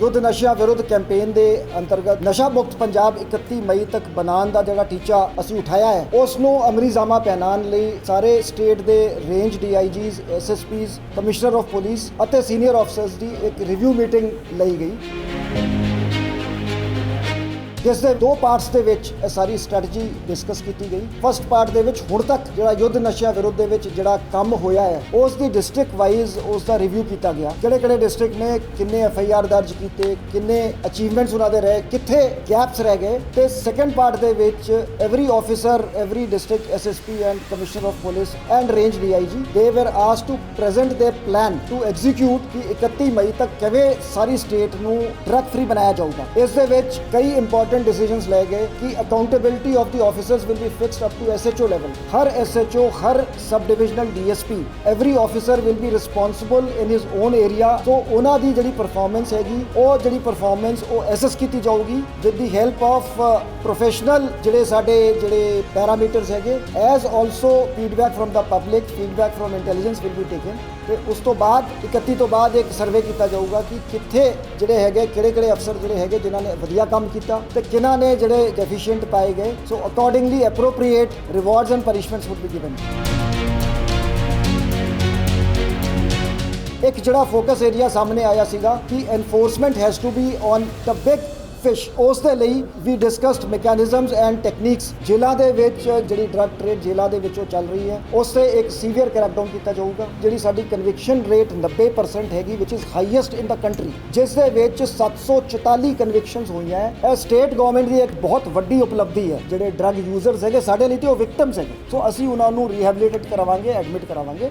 ਯੁੱਧ ਨਸ਼ਿਆਂ ਵਿਰੁੱਧ ਕੈਂਪੇਨ ਦੇ ਅੰਤਰਗਤ ਨਸ਼ਾ ਮੁਕਤ ਪੰਜਾਬ 31 ਮਈ ਤੱਕ ਬਣਾਉਣ ਦਾ ਜਿਹੜਾ ਟੀਚਾ ਅਸੀਂ ਉਠਾਇਆ ਹੈ, ਉਸ ਨੂੰ ਅਮਰੀਜ਼ਾਮਾ ਪਹਿਨਾਉਣ ਲਈ ਸਾਰੇ ਸਟੇਟ ਦੇ range DIGs SSPs commissioner of police ਅਤੇ ਸੀਨੀਅਰ ਆਫਸਰਸ ਦੀ ਇੱਕ ਰਿਵਿਊ ਮੀਟਿੰਗ ਲਈ ਗਈ। ਜਿਸ ਦੇ ਦੋ ਪਾਰਟਸ ਦੇ ਵਿੱਚ ਇਹ ਸਾਰੀ ਸਟ੍ਰੈਟਜੀ ਡਿਸਕਸ ਕੀਤੀ ਗਈ। ਫਸਟ ਪਾਰਟ ਦੇ ਵਿੱਚ ਹੁਣ ਤੱਕ ਜਿਹੜਾ ਯੁੱਧ ਨਸ਼ਿਆਂ ਵਿਰੁੱਧ ਦੇ ਵਿੱਚ ਜਿਹੜਾ ਕੰਮ ਹੋਇਆ ਹੈ, ਉਸ ਦੀ ਡਿਸਟ੍ਰਿਕਟ ਵਾਈਜ਼ ਉਸ ਦਾ ਰਿਵਿਊ ਕੀਤਾ ਗਿਆ। ਕਿਹੜੇ ਕਿਹੜੇ ਡਿਸਟ੍ਰਿਕਟ ਨੇ, ਕਿੰਨੇ ਐਫ ਆਈ ਆਰ ਦਰਜ ਕੀਤੇ, ਕਿੰਨੇ ਅਚੀਵਮੈਂਟਸ ਉਹਨਾਂ ਦੇ ਰਹੇ, ਕਿੱਥੇ ਗੈਪਸ ਰਹਿ ਗਏ। ਤੇ ਸੈਕੰਡ ਪਾਰਟ ਦੇ ਵਿੱਚ every officer every district SSP and commissioner of police and range DIG they were ask to present the plan to execute ਕਿ 31 ਮਈ ਤੱਕ ਕਿਵੇਂ ਸਾਰੀ ਸਟੇਟ ਨੂੰ ਡਰੱਗ ਫਰੀ ਬਣਾਇਆ ਜਾਊਗਾ ਇਸ ਦੇ ਵਿੱਚ ਕਈ ਇੰਪੋਰਟੈਂਟ ਡਿਸੀਜਨਸ ਲਏ ਗਏ ਕਿ accountability of the officers will be fixed up to SHO level Har SHO Har sub divisional DSP every officer will be responsible in his own area so ਉਹਨਾਂ ਦੀ ਜਿਹੜੀ ਪਰਫਾਰਮੈਂਸ ਹੈਗੀ ਉਹ ਜਿਹੜੀ ਪਰਫਾਰਮੈਂਸ ਉਹ ਐਸੈਸ ਕੀਤੀ ਜਾਊਗੀ with the help of professional ਜਿਹੜੇ ਸਾਡੇ ਜਿਹੜੇ ਪੈਰਾਮੀਟਰਸ ਹੈਗੇ as also feedback from the public feedback from intelligence will be taken ਤੇ ਉਸ ਤੋਂ ਬਾਅਦ 31 ਤੋਂ ਬਾਅਦ ਇੱਕ ਸਰਵੇ ਕੀਤਾ ਜਾਊਗਾ ਕਿ ਕਿੱਥੇ ਜਿਹੜੇ ਹੈਗੇ ਕਿਹੜੇ ਕਿਹੜੇ ਅਫਸਰ ਜਿਹੜੇ ਹੈਗੇ ਜਿਨ੍ਹਾਂ ਨੇ ਵਧੀਆ ਕੰਮ ਕੀਤਾ ਤੇ ਕਿਹਨਾਂ ਨੇ ਜਿਹੜੇ ਡੈਫੀਸ਼ੀਐਂਟ ਪਾਏ ਗਏ so accordingly appropriate rewards and punishments would be given ਇੱਕ ਜਿਹੜਾ ਫੋਕਸ ਏਰੀਆ ਸਾਹਮਣੇ ਆਇਆ ਸੀਗਾ ਕਿ enforcement has to be on the big fish, ਉਸ ਦੇ ਲਈ ਵੀ ਡਿਸਕਸਡ ਮੈਕੈਨਿਜ਼ਮਸ ਐਂਡ ਟੈਕਨੀਕਸ ਜੇਲ੍ਹਾਂ ਦੇ ਵਿੱਚ, ਜਿਹੜੀ ਡਰੱਗ ਟ੍ਰੇਡ ਜੇਲ੍ਹਾਂ ਦੇ ਵਿੱਚ ਉਹ ਚੱਲ ਰਹੀ ਹੈ, ਉਸ ਤੇ ਇੱਕ ਸੀਵੀਅਰ ਕ੍ਰੈਕਡਾਊਨ ਕੀਤਾ ਜਾਊਗਾ, ਜਿਹੜੀ ਸਾਡੀ ਕਨਵਿਕਸ਼ਨ ਰੇਟ 90% ਹੈਗੀ which is highest in the country ਜਿਸ ਦੇ ਵਿੱਚ 744 ਕਨਵਿਕਸ਼ਨਸ ਹੋਈਆਂ ਹੈ। ਇਹ ਸਟੇਟ ਗਵਰਨਮੈਂਟ ਦੀ ਇੱਕ ਬਹੁਤ ਵੱਡੀ ਉਪਲਬਧੀ ਹੈ, ਜਿਹੜੇ ਡਰੱਗ ਯੂਜ਼ਰਸ ਹੈਗੇ, ਸਾਡੇ ਲਈ ਤੇ ਉਹ ਵਿਕਟਮਸ ਹੈਗੇ। ਸੋ ਅਸੀਂ ਉਹਨਾਂ ਨੂੰ ਰੀਹੈਬਿਲਿਟੇਟ ਕਰਾਵਾਂਗੇ ਐਡਮਿਟ ਕਰਾਵਾਂਗੇ।